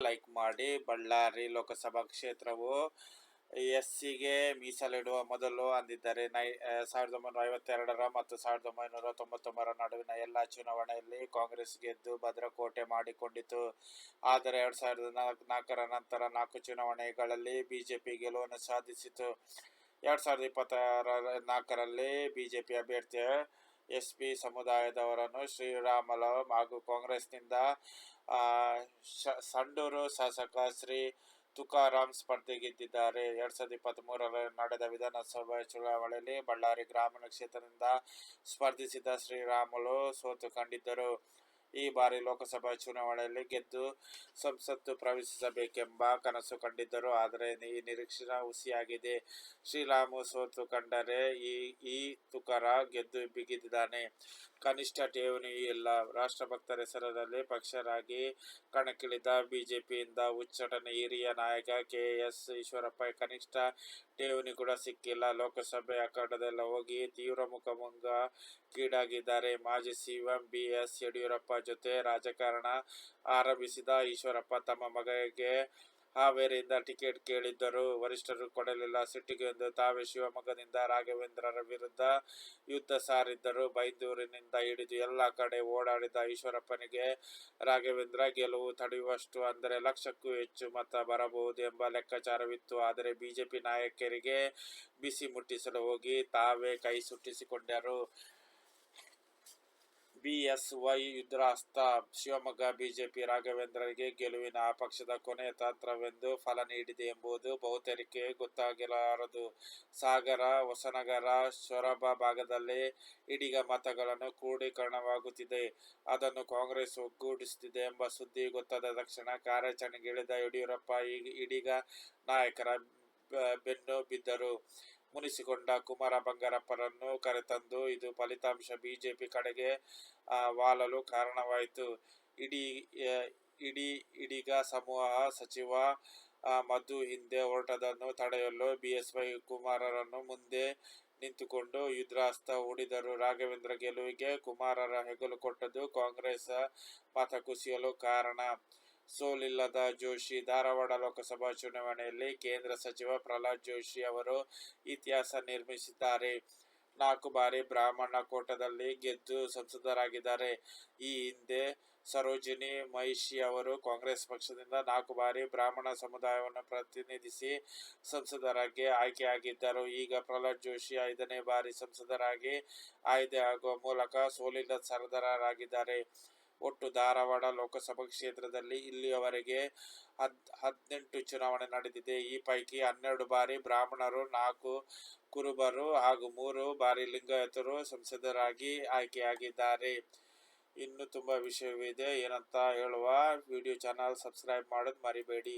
Like ಮಾಡಿ ಬಳ್ಳಾರಿ ಲೋಕಸಭಾ ಕ್ಷೇತ್ರವು S ಸಿಗೆ ಮೀಸಲಿಡುವ ಮೊದಲು ಅಂದಿದ್ದಾರೆ ನೈ ಸಾವಿರದ ಒಂಬೈನೂರ ಐವತ್ತೆರಡರ ಮತ್ತು ಸಾವಿರದ ಒಂಬೈನೂರ ತೊಂಬತ್ತೊಂಬರ ನಡುವಿನ ಎಲ್ಲ ಚುನಾವಣೆಯಲ್ಲಿ ಕಾಂಗ್ರೆಸ್ ಗೆದ್ದು ಭದ್ರಕೋಟೆ ಮಾಡಿಕೊಂಡಿತು. ಆದರೆ ಎರಡು ಸಾವಿರದ ನಾಲ್ಕು, ನಾಲ್ಕರ ನಂತರ ನಾಲ್ಕು ಚುನಾವಣೆಗಳಲ್ಲಿ ಬಿಜೆಪಿ ಗೆಲುವನ್ನು ಸಾಧಿಸಿತು. ಎರಡು ಸಾವಿರದ ಇಪ್ಪತ್ತರ ನಾಲ್ಕರಲ್ಲಿ ಬಿಜೆಪಿ ಅಭ್ಯರ್ಥಿ ಎಸ್ ಪಿ ಸಮುದಾಯದವರನ್ನು ಶ್ರೀರಾಮಲು ಹಾಗೂ ಕಾಂಗ್ರೆಸ್ನಿಂದ ಸಂಡೂರು ಶಾಸಕ ಶ್ರೀ ತುಕಾರಾಂ ಸ್ಪರ್ಧೆಗಿದ್ದಿದ್ದಾರೆ ಎರಡ್ ಸಾವಿರದ ಇಪ್ಪತ್ತ್ ಮೂರರಲ್ಲಿ ನಡೆದ ವಿಧಾನಸಭಾ ಚುನಾವಣೆಯಲ್ಲಿ ಬಳ್ಳಾರಿ ಗ್ರಾಮೀಣ ಕ್ಷೇತ್ರದಿಂದ ಸ್ಪರ್ಧಿಸಿದ ಶ್ರೀರಾಮುಲು ಸೋತು ಕಂಡಿದ್ದರು. ಈ ಬಾರಿ ಲೋಕಸಭಾ ಚುನಾವಣೆಯಲ್ಲಿ ಗೆದ್ದು ಸಂಸತ್ತು ಪ್ರವೇಶಿಸಬೇಕೆಂಬ ಕನಸು ಕಂಡಿದ್ದರು. ಆದರೆ ಈ ನಿರೀಕ್ಷೆ ಹುಸಿಯಾಗಿದೆ. ಶ್ರೀರಾಮು ಸೋತು ಕಂಡರೆ ಈ ಈ ತುಕರ ಗೆದ್ದು ಬಿಗಿದಿದ್ದಾನೆ. ಕನಿಷ್ಠ ಠೇವಣಿ ಇಲ್ಲ. ರಾಷ್ಟ್ರಭಕ್ತರ ಹೆಸರಲ್ಲಿ ಪಕ್ಷರಾಗಿ ಕಣಕ್ಕಿಳಿದ ಬಿಜೆಪಿಯಿಂದ ಉಚ್ಚಾಟನೆ ಹಿರಿಯ ನಾಯಕ ಕೆ ಎಸ್ ಈಶ್ವರಪ್ಪ. ಕನಿಷ್ಠ ಠೇವಣಿ ಕೂಡ ಸಿಕ್ಕಿಲ್ಲ. ಲೋಕಸಭೆ ಅಖಾಡದಲ್ಲಿ ಹೋಗಿ ತೀವ್ರ ಮುಖಭಂಗಕ್ಕೀಡಾಗಿದ್ದಾರೆ ಮಾಜಿ ಸಿಎಂ ಬಿ ಎಸ್ ಯಡಿಯೂರಪ್ಪ ಜೊತೆ ರಾಜಕಾರಣ ಆರಂಭಿಸಿದ ಈಶ್ವರಪ್ಪ ತಮ್ಮ ಮಗಗೆ ಹಾವೇರಿಯಿಂದ ಟಿಕೆಟ್ ಕೇಳಿದ್ದರು ವರಿಷ್ಠರು ಕೊಡಲಿಲ್ಲ. ಸಿಟ್ಟಿಗೆಂದು ತಾವೇ ಶಿವಮೊಗ್ಗದಿಂದ ರಾಘವೇಂದ್ರರ ವಿರುದ್ಧ ಯುದ್ಧ ಸಾರಿದ್ದರು. ಬೈಂದೂರಿನಿಂದ ಹಿಡಿದು ಎಲ್ಲ ಕಡೆ ಓಡಾಡಿದ ಈಶ್ವರಪ್ಪನಿಗೆ ರಾಘವೇಂದ್ರ ಗೆಲುವು ತಡೆಯುವಷ್ಟು ಅಂದರೆ ಲಕ್ಷಕ್ಕೂ ಹೆಚ್ಚು ಮತ ಬರಬಹುದು ಎಂಬ ಲೆಕ್ಕಾಚಾರವಿತ್ತು. ಆದರೆ ಬಿಜೆಪಿ ನಾಯಕರಿಗೆ ಬಿಸಿ ಮುಟ್ಟಿಸಲು ಹೋಗಿ ತಾವೇ ಕೈ ಸುಟ್ಟಿಸಿಕೊಂಡರು. ಬಿಎಸ್ವೈ ಯುದ್ಧಾಸ್ತ್ರ ಶಿವಮೊಗ್ಗ ಬಿಜೆಪಿ ರಾಘವೇಂದ್ರರಿಗೆ ಗೆಲುವಿನ ಆ ಪಕ್ಷದ ಕೊನೆ ತಂತ್ರವೆಂದು ಫಲ ನೀಡಿದೆ ಎಂಬುದು ಬಹುತೇಕರಿಗೆ ಗೊತ್ತಾಗಿರಲಾರದು ಸಾಗರ, ಹೊಸನಗರ, ಸೊರಬ ಭಾಗದಲ್ಲಿ ಇದೀಗ ಮತಗಳನ್ನು ಕ್ರೋಢೀಕರಣವಾಗುತ್ತಿದೆ ಅದನ್ನು ಕಾಂಗ್ರೆಸ್ ಒಗ್ಗೂಡಿಸುತ್ತಿದೆ ಎಂಬ ಸುದ್ದಿ ಗೊತ್ತಾದ ತಕ್ಷಣ ಕಾರ್ಯಾಚರಣೆಗಿಳಿದ ಯಡಿಯೂರಪ್ಪ ಈ ಇದೀಗ ನಾಯಕರ ಬೆನ್ನು ಬಿದ್ದರು. ಮುನಿಸಿಕೊಂಡ ಕುಮಾರ ಬಂಗಾರಪ್ಪರನ್ನು ಕರೆತಂದು ಇದು ಫಲಿತಾಂಶ ಬಿಜೆಪಿ ಕಡೆಗೆ ವಾಲಲು ಕಾರಣವಾಯಿತು. ಇಡೀ ಇಡಿ ಇಡೀ ಇಡಿಗ ಸಮೂಹ ಸಚಿವ ಮಧು ಹಿಂದೆ ಹೊರಟದನ್ನು ತಡೆಯಲು ಬಿಎಸ್ವೈ ಕುಮಾರರನ್ನು ಮುಂದೆ ನಿಂತುಕೊಂಡು ಯುದ್ಧಾಸ್ತ್ರ ಹೂಡಿದರು. ರಾಘವೇಂದ್ರ ಗೆಲುವಿಗೆ ಕುಮಾರರ ಹೆಗಲು ಕೊಟ್ಟದ್ದು ಕಾಂಗ್ರೆಸ್ ಮತ ಕುಸಿಯಲು ಕಾರಣ. ಸೋಲಿಲ್ಲದ ಜೋಶಿ ಧಾರವಾಡ ಲೋಕಸಭಾ ಚುನಾವಣೆಯಲ್ಲಿ ಕೇಂದ್ರ ಸಚಿವ ಪ್ರಹ್ಲಾದ್ ಜೋಶಿ ಅವರು ಇತಿಹಾಸ ನಿರ್ಮಿಸಿದ್ದಾರೆ. ನಾಲ್ಕು ಬಾರಿ ಬ್ರಾಹ್ಮಣ ಕೋಟದಲ್ಲಿ ಗೆದ್ದು ಸಂಸದರಾಗಿದ್ದಾರೆ. ಈ ಹಿಂದೆ ಸರೋಜಿನಿ ಮಹಿಷಿ ಅವರು ಕಾಂಗ್ರೆಸ್ ಪಕ್ಷದಿಂದ ನಾಲ್ಕು ಬಾರಿ ಬ್ರಾಹ್ಮಣ ಸಮುದಾಯವನ್ನು ಪ್ರತಿನಿಧಿಸಿ ಸಂಸದರಾಗಿ ಆಯ್ಕೆಯಾಗಿದ್ದರು. ಈಗ ಪ್ರಹ್ಲಾದ್ ಜೋಶಿ ಐದನೇ ಬಾರಿ ಸಂಸದರಾಗಿ ಆಯ್ಕೆಯಾಗುವ ಮೂಲಕ ಸೋಲಿಲ್ಲದ ಸರದಾರರಾಗಿದ್ದಾರೆ. ಒಟ್ಟು ಧಾರವಾಡ ಲೋಕಸಭಾ ಕ್ಷೇತ್ರದಲ್ಲಿ ಇಲ್ಲಿಯವರೆಗೆ ಹದ್, ಹದಿನೆಂಟು ಚುನಾವಣೆ ನಡೆದಿದೆ. ಈ ಪೈಕಿ ಹನ್ನೆರಡು ಬಾರಿ ಬ್ರಾಹ್ಮಣರು, ನಾಲ್ಕು ಕುರುಬರು ಹಾಗೂ ಮೂರು ಬಾರಿ ಲಿಂಗಾಯತರು ಸಂಸದರಾಗಿ ಆಯ್ಕೆಯಾಗಿದ್ದಾರೆ. ಇನ್ನು ತುಂಬ ವಿಷಯವಿದೆ. ಏನಂತ ಹೇಳುವ, ವಿಡಿಯೋ ಚಾನಲ್ ಸಬ್ಸ್ಕ್ರೈಬ್ ಮಾಡೋದು ಮರಿಬೇಡಿ.